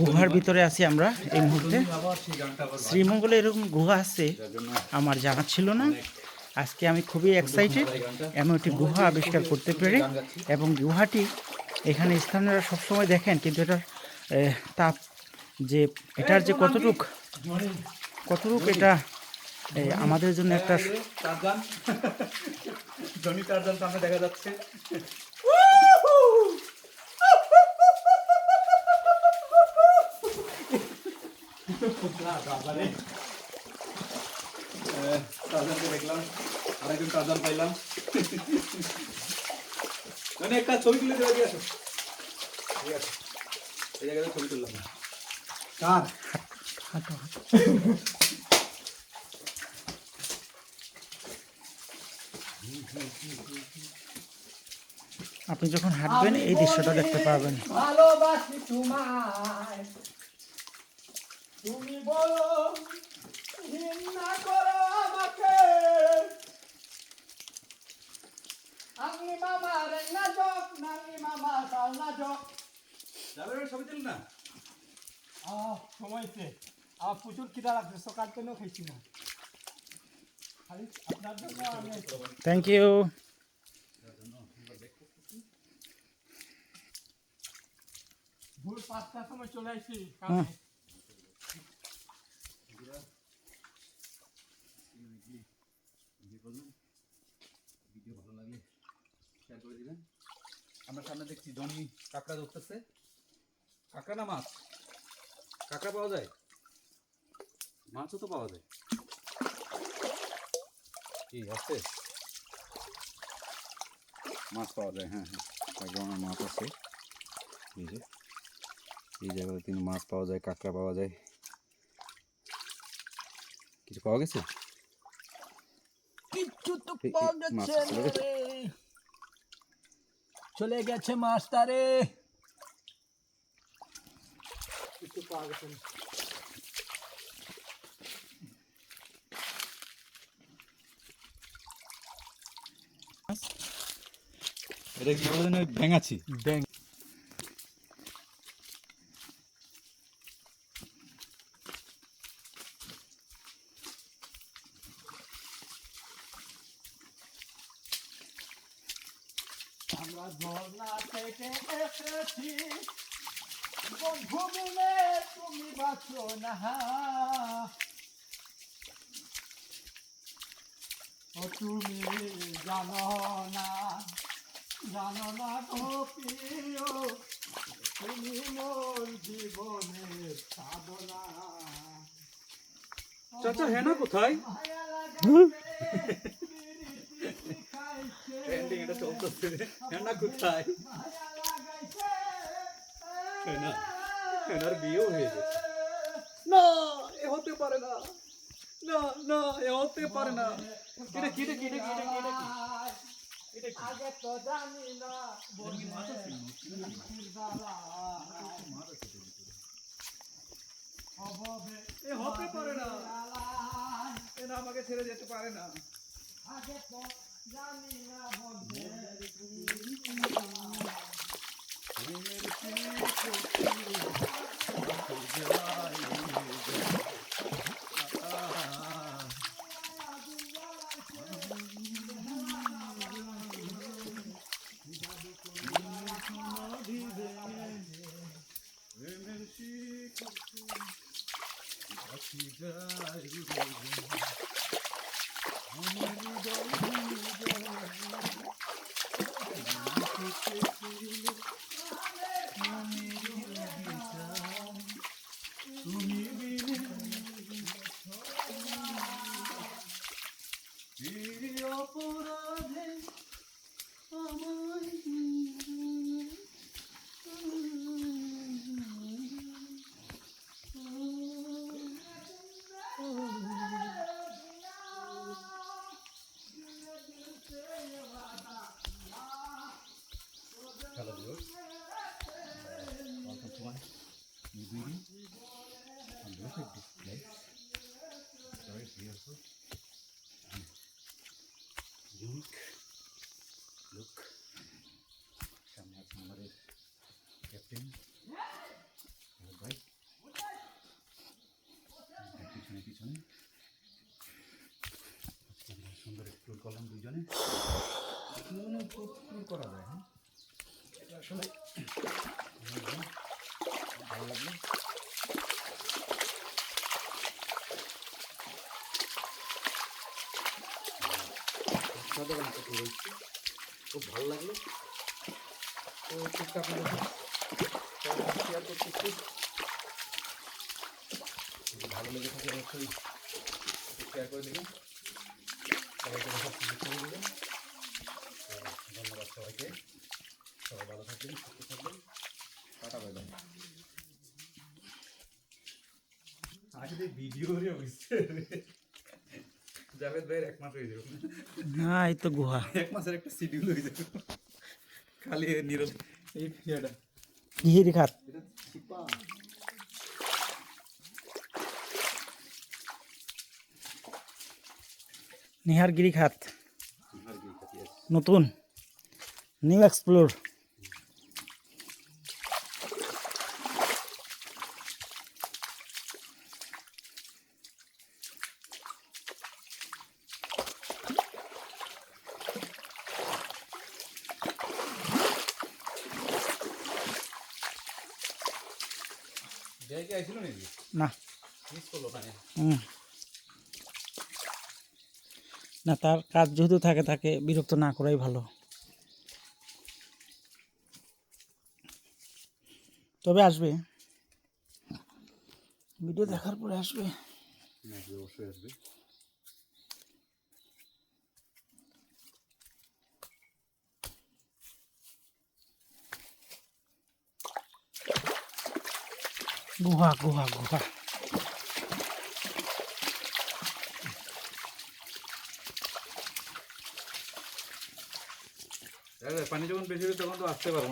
গুহার ভিতরে আছি আমরা এই মুহূর্তে। শ্রীমঙ্গলে এরকম গুহা আছে, আমার জানা ছিল না। আজকে আমি খুবই এক্সাইটেড এমন একটি গুহা আবিষ্কার করতে পেরে এবং গুহাটি এখানে স্থানীয়রা সবসময় দেখেন, কিন্তু এটার তাপ যে, এটার যে কতটুক কতটুক এটা আমাদের জন্য একটা দেখা যাচ্ছে। দেখলাম টারজান পাইলাম একটা ছবি তুলে ঠিক আছে ছবি তুললাম। আপনি যখন হাঁটবেন, এই দৃশ্যটা দেখতে পাবেন ভালোবাসি তোমায় তুমি বলো ঘৃণা করো আমাকে। আমি মামা রে নাজক নানি মামা যাবে ছবি তুল না। আহ সময়তে আমার প্রচুর খিদা লাগছে সকাল থেকেও খাইছি না। খালি আপনার জন্য আমি থ্যাংক ইউ ভোর পাঁচটার সময় চলে আসি হুম। ভিডিও ভালো লাগলে শেয়ার করে দিবেন। আমরা সামনে দেখছি জনি কাঁকড়া ধরতেছে। কাঁকড়া না মাছ? কাঁকড়া পাওয়া যায়? মাছও তো পাওয়া যায়। কি আছে মাছ পাওয়া যায় হ্যাঁ হ্যাঁ। এক ধরনের মাছ আছে। এই যে এই জায়গায় তিন মাছ পাওয়া যায় কাঁকড়া পাওয়া যায়। কিছু পাওয়া গেছে? কিচ্ছু তো পাওয়া মাছ গেছে। চলে গেছে? মাস্টারে কিছু পাওয়া গেছে এটা কি বলে না ভেঙাছি ব্যাং আমরা ঝর্ণা থেকে এসেছি। বন্ধু মিলে তুমি বাঁচো না। ও তুমি জানো না জানো না গো প্রিয় তুমি মোর জীবনের সাধনা চাচা হেনা কোথায়? হেনা কোথায়? হেনা হেনার বিয়েও হয়ে গেছে। না এ হতে পারে না। না না এ হতে পারে না। আগে তো জানি এ হতে পারে না। এ না আমাকে ছেড়ে যেতে পারে না। আগে তো জানি না বন্ধের অপরাধে by Nibiri and look at this place Very beautiful. And unique look Shamyak number is kept in right পিছনে পিছনে সুন্দর ফুল কলম দুজনে মনে করা যায় হ্যাঁ এটা আসলে ভালো অসাধারণ একটা tour হয়েছে। খুব ভালো লাগল। তো টিপটা আপনাদের শেয়ার করতেছি। ভালো লেগে থাকে অবশ্যই শেয়ার করে দেবেন। সবাইকে সুযোগ করে দেবেন। ধন্যবাদ সবাইকে। সবাই ভালো থাকবেন, সুস্থ থাকবেন। Tata bye. আসলে ভিডিও রে। হইছে জাভেদ ভাইয়ের এক মাস হয়ে যাবে না এই তো গুহা। এক মাসের একটা শিডিউল হয়ে যাবে। খালি নীরব। এই ফিরিয়াটা গিহির ঘাট এটা চিপা নিহারগিরি ঘাট আর কি খাতি আছে নতুন। New explore. না। তার কাজ যেহেতু থাকে তাকে বিরক্ত না করাই ভালো। তবে আসবে। ভিডিও দেখার পরে আসবে। অবশ্যই আসবে। গুহা গুহা গুহা পানি যখন বেশি হবে তখন তো আসতে পারব না।